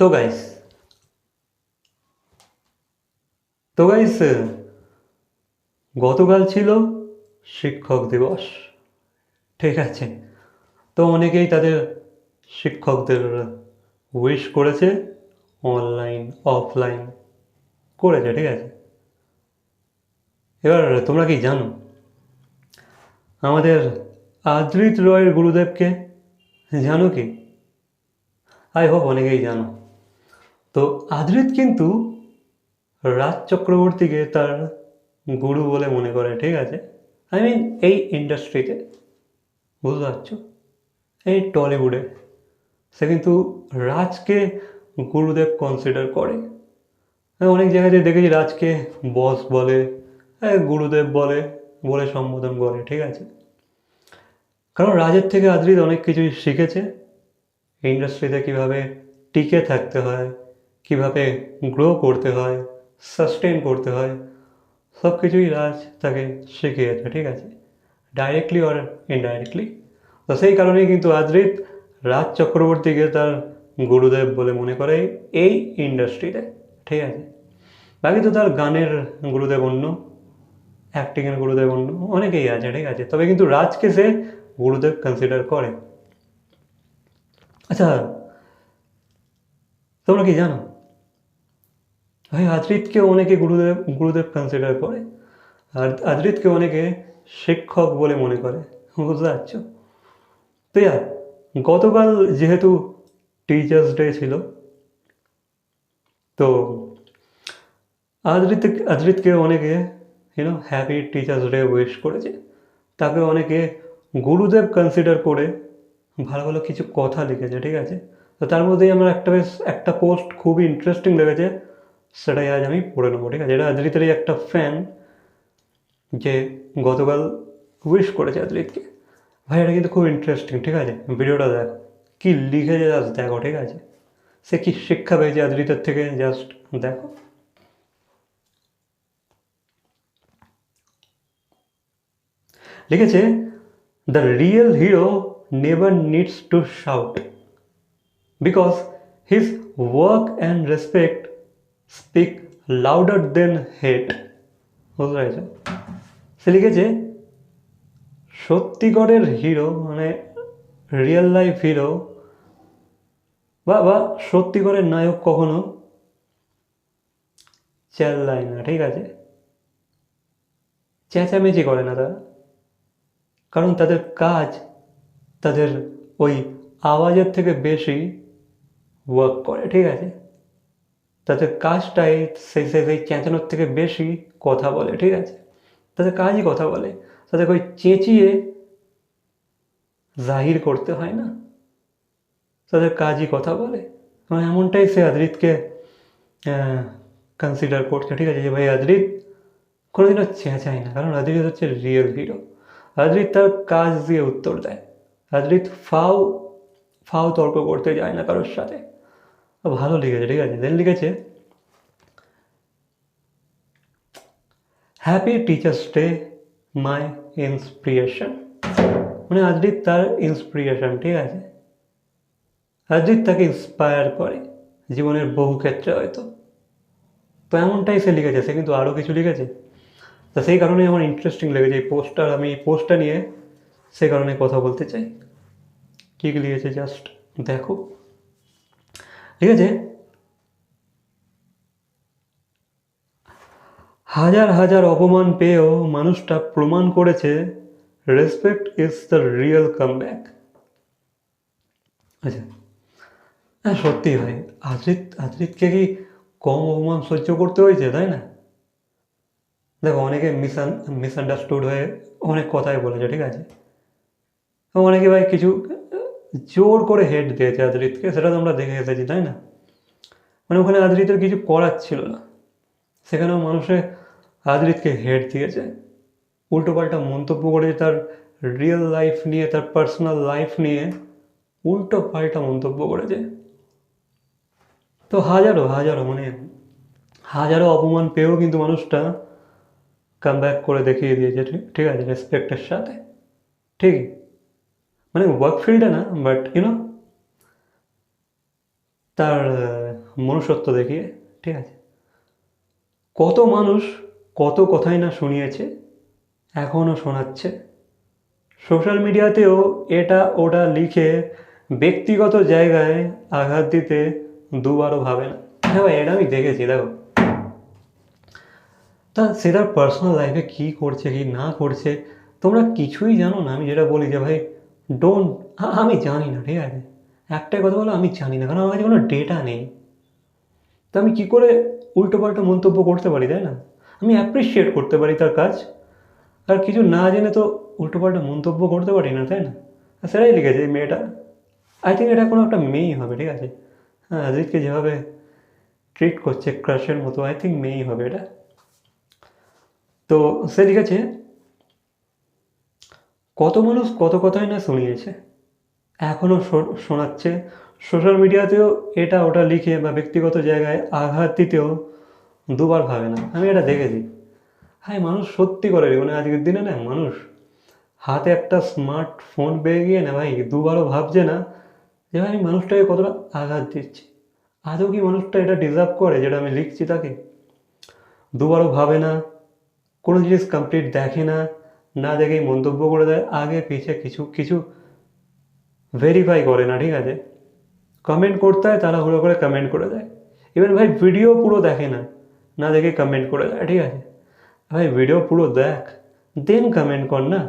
তো গাইস তো গাইস গতকাল ছিল শিক্ষক দিবস, ঠিক আছে? তো অনেকেই তাদের শিক্ষকদের উইশ করেছে অনলাইন অফলাইন করেছে, ঠিক আছে? এবার তোমরা কি জানো, আমাদের আদ্রিত রয়ের গুরুদেবকে জানো কি? আই হোপ অনেকেই জানো। তো আদ্রিত কিন্তু রাজ চক্রবর্তীকে তার গুরু বলে মনে করে ঠিক আছে? আই মিন এই ইন্ডাস্ট্রিতে বুঝতে পারছ? এই টলিউডে সে কিন্তু রাজকে গুরুদেব কনসিডার করে। আমি অনেক জায়গাতে দেখেছি রাজকে বস বলে হ্যাঁ, গুরুদেব বলে বলে সম্বোধন করে ঠিক আছে? কারণ রাজের থেকে আদ্রিত অনেক কিছুই শিখেছে। ইন্ডাস্ট্রিতে কীভাবে টিকে থাকতে হয় কীভাবে গ্রো করতে হয় সাস্টেন করতে হয় সব কিছুই রাজ তাকে শিখিয়েছে, ঠিক আছে? ডাইরেক্টলি অর ইনডাইরেক্টলি তো সেই কারণেই কিন্তু আদ্রিত রাজ চক্রবর্তীকে তার গুরুদেব বলে মনে করে এই ইন্ডাস্ট্রিতে, ঠিক আছে? বাকি তো তার গানের গুরুদেব অন্য অ্যাক্টিংয়ের গুরুদেব অন্য, অনেকেই আছে, ঠিক আছে? তবে কিন্তু রাজকে সে গুরুদেব কনসিডার করে। আচ্ছা তোমরা কি জানো? ভাই আদ্রিতকে অনেকে গুরুদেব গুরুদেব কনসিডার করে। আর আদ্রিতকে অনেকে শিক্ষক বলে মনে করে। বুঝতে পারছ? তো ইয়ার গতকাল যেহেতু টিচার্স ডে ছিল, তো আদ্রিত, আদ্রিতকে অনেকে you know happy teachers day wish করেছে। তাকে অনেকে গুরুদেব কনসিডার করে ভালো ভালো কিছু কথা লিখেছে, ঠিক আছে? তো তার মধ্যেই আমার একটা বেশ, একটা পোস্ট খুবই ইন্টারেস্টিং লেগেছে। সেটাই আজ আমি পড়ে নেব, ঠিক আছে? এটা আদ্রিতেরই একটা ফ্যান যে গতকাল উইশ করেছে আদ্রিতকে ভাই, এটা কিন্তু খুব ইন্টারেস্টিং ঠিক আছে? ভিডিওটা দেখো। কী লিখেছে জাস্ট দেখো, ঠিক আছে? সে কি শিক্ষা পেয়েছে আদ্রিতের থেকে জাস্ট দেখো। লিখেছে the real hero never needs to shout because his work and respect speak louder than hate বুঝতে পেরেছ? সে লিখেছে, সত্যিকারের হিরো মানে রিয়েল লাইফ হিরো বা বা সত্যিকারের নায়ক কখনো চেল্লায় না, ঠিক আছে? চেঁচামেচি করে না তারা। কারণ তাদের কাজ, তাদের ওই আওয়াজের থেকে বেশি ওয়ার্ক করে, ঠিক আছে? তাদের কাজটাই সেই সেই সেই চেঁচানোর থেকে বেশি কথা বলে, ঠিক আছে? তাদের কাজই কথা বলে। তাদের ওই চেঁচিয়ে জাহির করতে হয় না? তাদের কাজই কথা বলে। মানে এমনটাই সে আদ্রিতকে কনসিডার করছে, ঠিক আছে? যে ভাই, আদ্রিত কোনোদিনও চেঁচায় না। কারণ আদ্রিত হচ্ছে রিয়েল হিরো আদ্রিত তার কাজ দিয়ে উত্তর দেয়। আদ্রিত ফাও ফাও তর্ক করতে যায় না কারোর সাথে। ভালো লিখেছে, ঠিক আছে? দেন লিখেছে happy teachers day my inspiration মানে আদ্রিত তার ইন্সপিরেশন ঠিক আছে? আদ্রিত তাকে ইন্সপায়ার করে জীবনের বহু ক্ষেত্রে হয়তো। তো এমনটাই সে লিখেছে, সে কিন্তু আরও কিছু লিখেছে। তো সেই কারণেই আমার ইন্টারেস্টিং লেগেছে এই পোস্টটা আমি এই পোস্টটা নিয়ে সে কারণে কথা বলতে চাই। কী লিখেছে? জাস্ট দেখো। ঠিক আছে? হাজার হাজার অপমান পেয়েও মানুষটা প্রমাণ করেছে respect is the real comeback আচ্ছা। হ্যাঁ সত্যি ভাই আদ্রিত আদ্রিতকে কি কম অপমান সহ্য করতে হয়েছে, তাই না? দেখো, অনেকে মিসআন মিসআন্ডারস্টুড হয়ে অনেক কথাই বলেছে, ঠিক আছে? অনেকে ভাই কিছু জোর করে হেড দিয়েছে আদ্রিতকে, সেটা তো আমরা দেখে এসেছি, তাই না? মানে ওখানে আদ্রিতের কিছু করার ছিল না। সেখানেও মানুষে আদ্রিতকে হেড দিয়েছে। উল্টোপাল্টা মন্তব্য করেছে তার রিয়েল লাইফ নিয়ে, তার পার্সোনাল লাইফ নিয়ে উল্টো পাল্টা মন্তব্য করেছে। তো হাজারো হাজারো মানে হাজারো অপমান পেয়েও কিন্তু মানুষটা কাম ব্যাক করে দেখিয়ে দিয়েছে, ঠিক- আছে রেসপেক্টের সাথে। ঠিক? মানে ওয়ার্ক ফিল্ডে না বাট ইউনো তার মনুষ্যত্ব দেখিয়ে, ঠিক আছে? কত মানুষ কত কথাই না শুনিয়েছে এখনও শোনাচ্ছে। সোশ্যাল মিডিয়াতেও এটা ওটা লিখে ব্যক্তিগত জায়গায় আঘাত দিতে দুবারও ভাবে না। হ্যাঁ ভাই, এটা আমি দেখেছি, দেখো। তা সে তার পার্সোনাল লাইফে কী করছে, কি না করছে, তোমরা কিছুই জানো না, আমি যেটা বলি যে ভাই ডোন্ট আমি জানি না, ঠিক আছে? একটাই কথা বলো, আমি জানি না, কারণ আমার কাছে কোনো ডেটা নেই। তা আমি কী করে উল্টোপাল্টা মন্তব্য করতে পারি, তাই না? আমি অ্যাপ্রিসিয়েট করতে পারি তার কাজ। আর কিছু না জেনে তো উল্টোপাল্টা মন্তব্য করতে পারি না, তাই না? সেটাই লিখেছে এই মেয়েটা। আই থিঙ্ক এটা কোনো একটা মেয়েই হবে, ঠিক আছে? হ্যাঁ অজিতকে যেভাবে ট্রিট করছে ক্রাশের মতো আই থিঙ্ক মেয়েই হবে এটা। তো সে লিখেছে কত মানুষ কত কথাই না শুনিয়েছে। এখনও শোনাচ্ছে। সোশ্যাল মিডিয়াতেও এটা ওটা লিখে বা ব্যক্তিগত জায়গায় আঘাত দিতেও দুবার ভাবে না। আমি এটা দেখেছি। হ্যাঁ মানুষ সত্যি করে মানে আজকের দিনে না মানুষ হাতে একটা স্মার্টফোন পেয়ে গিয়ে না ভাই দুবারও ভাবছে না যে ভাই আমি মানুষটাকে কতটা আঘাত দিচ্ছি। আদৌ কি মানুষটা এটা ডিজার্ভ করে যেটা আমি লিখছি তাকে? দুবারও ভাবে না, কোনো জিনিস কমপ্লিট দেখে না। না দেখেই মন্তব্য করে দেয়। আগে পিছে কিছু কিছু ভেরিফাই করে না, ঠিক আছে? কমেন্ট করতে হয় তারা হুড়ো করে কমেন্ট করে দেয়। ইভেন ভাই ভিডিও পুরো দেখে না না দেখে কমেন্ট করে দেয়, ঠিক আছে? ভাই ভিডিও পুরো দেখ দেন কমেন্ট কর না।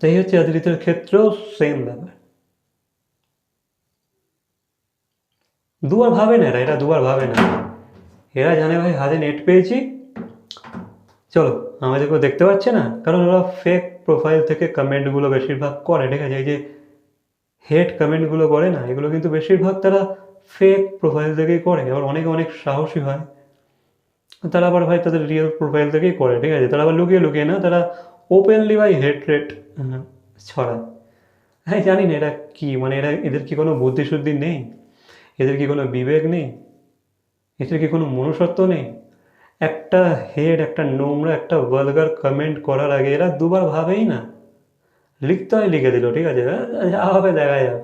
তো এই হচ্ছে অদিতির ক্ষেত্রেও সেম ব্যাপার। দুবার ভাবে না এরা এরা দুবার ভাবে না। এরা জানে ভাই হাতে নেট পেয়েছি। চলো, আমাদেরকেও দেখতে পাচ্ছে না? কারণ ওরা ফেক প্রোফাইল থেকে কমেন্টগুলো বেশিরভাগ করে, ঠিক আছে? এই যে হেড কমেন্টগুলো করে না, এগুলো কিন্তু বেশিরভাগ তারা ফেক প্রোফাইল থেকেই করে। আবার অনেকে অনেক সাহসী হয়, তারা আবার ভাই তাদের রিয়েল প্রোফাইল থেকেই করে, ঠিক আছে? তারা আবার লুকিয়ে লুকিয়ে না, তারা ওপেনলি ভাই হেড রেট ছড়ায়। হ্যাঁ জানি না এটা কি মানে এরা, এদের কি কোনো বুদ্ধিশুদ্ধি নেই? এদের কি কোনো বিবেক নেই? এদের কি কোনো মনুষ্যত্ব নেই? একটা হেড একটা নোংরা, একটা ওয়ালগার কমেন্ট করার আগে এরা দুবার ভাবেই না। লিখতে হয়, লিখে দিল, ঠিক আছে? যা হবে, দেখা যাবে।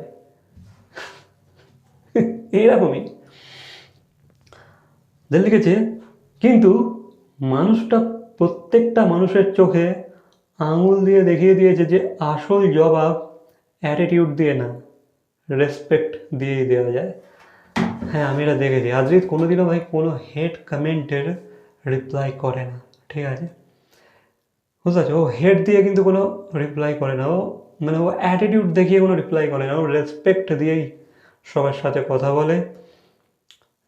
এইরকমই। দেন লিখেছে, কিন্তু মানুষটা প্রত্যেকটা মানুষের চোখে আঙুল দিয়ে দেখিয়ে দিয়েছে যে আসল জবাব অ্যাটিটিউড দিয়ে না রেসপেক্ট দিয়েই দেওয়া যায়। হ্যাঁ আমি এটা দেখেছি। আজরিত কোনোদিনও ভাই কোনো হেড কমেন্টের রিপ্লাই করে না, ঠিক আছে? বুঝতে পারছ? ও হেড দিয়ে কিন্তু কোনো রিপ্লাই করে না। ও মানে ও অ্যাটিটিউড দেখিয়ে কোনো রিপ্লাই করে না। ও রেসপেক্ট দিয়েই সবার সাথে কথা বলে।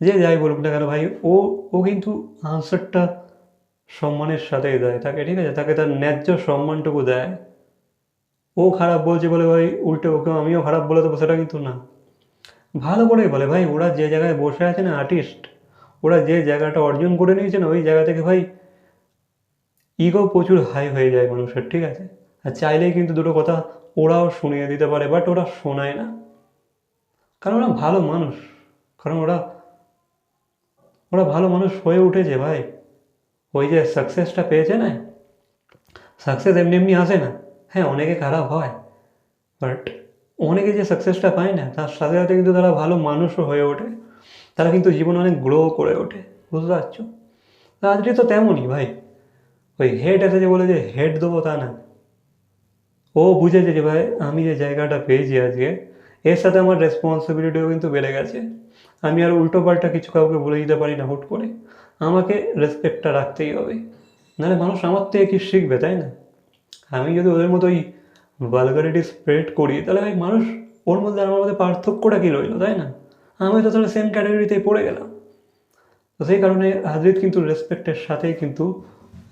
যে যাই বলুক না কেন ভাই, ও ও কিন্তু আনসারটা সম্মানের সাথেই দেয় তাকে, ঠিক আছে? তাকে তার ন্যায্য সম্মানটুকু দেয়। ও খারাপ বলছে বলে ভাই, উল্টে ওকে আমিও খারাপ বলে দেবো, সেটা কিন্তু না। ভালো করেই বলে ভাই, ওরা যে জায়গায় বসে আছে না আর্টিস্ট ওরা যে জায়গাটা অর্জন করে নিয়েছে না ওই জায়গা থেকে ভাই ইগো প্রচুর হাই হয়ে যায় মানুষের, ঠিক আছে? আর চাইলেই কিন্তু দুটো কথা ওরাও শুনিয়ে দিতে পারে বাট ওরা শোনায় না। কারণ ওরা ভালো মানুষ, কারণ ওরা ওরা ভালো মানুষ হয়ে উঠেছে ভাই। ওই যে সাকসেসটা পেয়েছে না সাকসেস এমনি এমনি আসে না। হ্যাঁ অনেকে খারাপ হয় বাট অনেকে যে সাকসেসটা পায় না, তার সাথে সাথে কিন্তু তারা ভালো মানুষও হয়ে ওঠে। তারা কিন্তু জীবনে অনেক গ্রো করে ওঠে, বুঝতে পারছ? আজকে তো তেমনই ভাই। ওই হেড এসে যে বলে যে হেড দেবো তা না। ও বুঝেছে যে ভাই, আমি যে জায়গাটা পেয়েছি আজকে, এর সাথে আমার রেসপন্সিবিলিটিও কিন্তু বেড়ে গেছে। আমি আর উল্টো পাল্টা কিছু কাউকে বলে দিতে পারি না হুট করে। আমাকে রেসপেক্টটা রাখতেই হবে। নাহলে মানুষ আমার থেকে কি শিখবে, তাই না? আমি যদি ওদের মতো ওই ভালগারিটি স্প্রেড করি, তাহলে ভাই মানুষ ওর মধ্যে আমার মধ্যে পার্থক্যটা কী রইল, তাই না? আমি তো তাহলে সেম ক্যাটাগরিতেই পড়ে গেলাম। তো সেই কারণে হাজরিত কিন্তু রেসপেক্টের সাথেই কিন্তু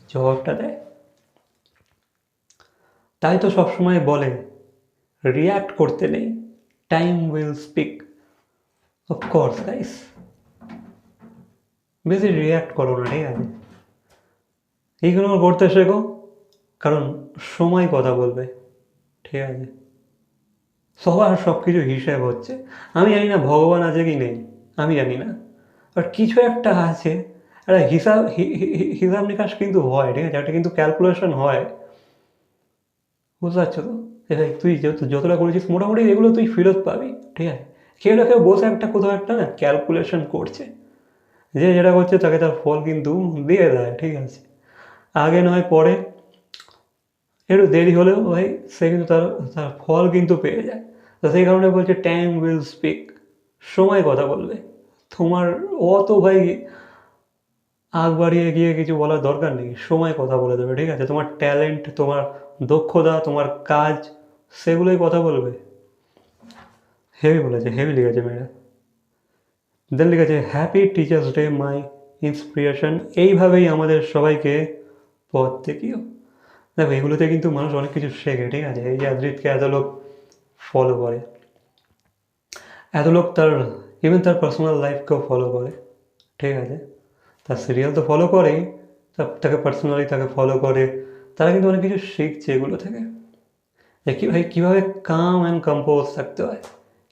জবাবটা দেয়। তাই তো সবসময় বলে রিয়্যাক্ট করতে নেই time will speak of course guys বেশি রিয়্যাক্ট করো না, ঠিক আছে? এইগুলো করতে শেখো, কারণ সময় কথা বলবে, ঠিক আছে? সবার সব কিছু হিসেব হচ্ছে। আমি জানি না ভগবান আছে কি নেই, আমি জানি না। বাট কিছু একটা আছে, একটা হিসাব হিসাব নিকাশ কিন্তু হয়, ঠিক আছে? একটা কিন্তু ক্যালকুলেশন হয়। বুঝতে পারছ তো? ভাই তুই যত, যতটা করেছিস, মোটামুটি এগুলো তুই ফেরত পাবি, ঠিক আছে? কেউ না কেউ বসে একটা কোথাও একটা না ক্যালকুলেশন করছে। যে যেটা করছে তাকে তার ফল কিন্তু দিয়ে দেয়, ঠিক আছে? আগে নয় পরে একটু দেরি হলেও ভাই, সে কিন্তু তার তার ফল কিন্তু পেয়ে যায়। তো সেই কারণে বলছে টাইম উইল স্পিক সময় কথা বলবে। তোমার অত ভাই আগ বাড়িয়ে গিয়ে কিছু বলার দরকার নেই, সময় কথা বলে দেবে, ঠিক আছে? তোমার ট্যালেন্ট তোমার দক্ষতা, তোমার কাজ, সেগুলোই কথা বলবে। হেভি বলেছে হেভি লিখেছে মেয়েরা। দেন লিখেছে happy teachers day my inspiration এইভাবেই আমাদের সবাইকে পথ দেখিও। দেখো, এগুলোতে কিন্তু মানুষ অনেক কিছু শেখে, ঠিক আছে? এই যে আদ্রিতকে এত লোক ফলো করে, এত লোক তার ইভেন তার পার্সোনাল লাইফকেও ফলো করে, ঠিক আছে? তার সিরিয়াল তো ফলো করেই তাকে পার্সোনালি তাকে ফলো করে, তারা কিন্তু অনেক কিছু শিখছে এগুলো থেকে। যে কী ভাই, কীভাবে কাম অ্যান্ড কম্পোজ থাকতে হয়?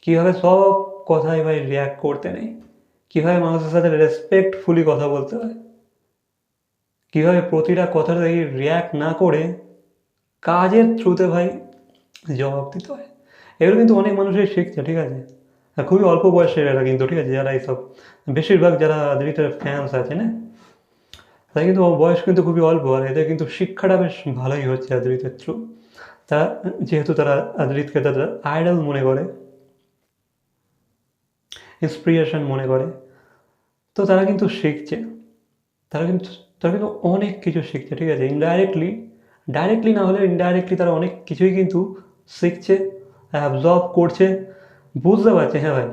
কীভাবে সব কথায় ভাই রিয়াক্ট করতে নেই? কীভাবে মানুষের সাথে রেসপেক্টফুলি কথা বলতে হয়? কীভাবে প্রতিটা কথাতেই রিয়াক্ট না করে কাজের থ্রুতে ভাই জবাব দিতে হয়। এগুলো কিন্তু অনেক মানুষই শিখছে, ঠিক আছে? আর খুবই অল্প বয়সের এরা কিন্তু, ঠিক আছে? যারা এইসব, বেশিরভাগ যারা আদ্রিতের ফ্যান্স আছে, না? তারা কিন্তু বয়স কিন্তু খুবই অল্প আর এদের কিন্তু শিক্ষাটা বেশ ভালোই হচ্ছে আদ্রিতের থ্রু তা যেহেতু তারা আদ্রিতকে তাদের আইডল মনে করে ইন্সপিরেশন মনে করে, তো তারা কিন্তু শিখছে। তারা কিন্তু তারা কিন্তু অনেক কিছু শিখছে, ঠিক আছে? ইনডাইরেক্টলি ডাইরেক্টলি না হলে ইনডাইরেক্টলি তারা অনেক কিছুই কিন্তু শিখছে অ্যাবজর্ব করছে, বুঝতে পারছে হ্যাঁ ভাই,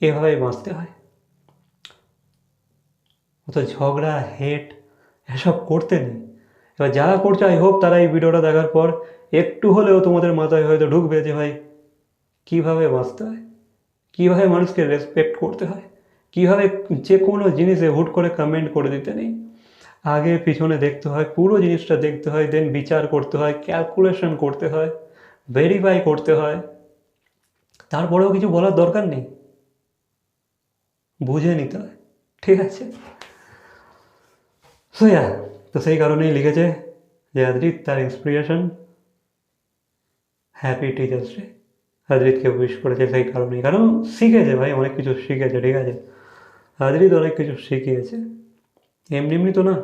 এভাবেই বাঁচতে হয়। অত ঝগড়া হেট এসব করতে নেই। এবার যারা করছে আই হোপ তারা এই ভিডিওটা দেখার পর একটু হলেও তোমাদের মাথায় হয়তো ঢুকবে যে ভাই, কীভাবে বাঁচতে হয়? কীভাবে মানুষকে রেসপেক্ট করতে হয়? কীভাবে যে কোনো জিনিসে হুট করে কমেন্ট করে দিতে নেই? আগে পিছনে দেখতে হয়, পুরো জিনিসটা দেখতে হয় দেন বিচার করতে হয় ক্যালকুলেশন করতে হয় ভেরিফাই করতে হয়। তারপরেও কিছু বলার দরকার নেই। বুঝে নিতে হয়, ঠিক আছে? সো তো সেই কারণেই লিখেছে যে আদ্রিত তার ইন্সপিরেশন হ্যাপি টিচার্স ডে আদ্রিতকে উইশ করেছে সেই কারণেই। কারণ শিখেছে ভাই, অনেক কিছু শিখেছে, ঠিক আছে? আদ্রিত অনেক কিছু শিখিয়েছে। এমনি এমনি তো না।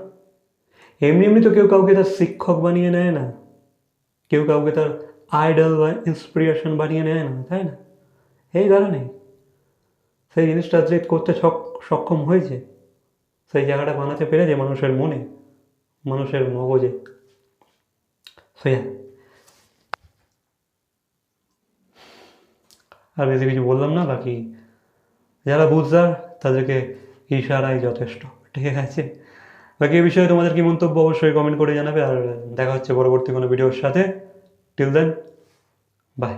এমনি এমনি তো কেউ কাউকে তার শিক্ষক বানিয়ে নেয় না। কেউ কাউকে তার আইডল বা ইন্সপিরেশন বানিয়ে নেয় না, তাই না? এই কারণেই। সেই জিনিসটা যে করতে সক্ষম হয়েছে, সেই জায়গাটা বানাতে পেরেছে মানুষের মনে, মানুষের মগজে। আর বেশি কিছু বললাম না, বাকি যারা বুঝদার, তাদেরকে ইশারাই যথেষ্ট। ঠিক আছে। বাকি এই বিষয়ে তোমাদের কি মন্তব্য অবশ্যই কমেন্ট করে জানাবে, আর দেখা হচ্ছে পরবর্তী কোনো ভিডিওর সাথে। Till then by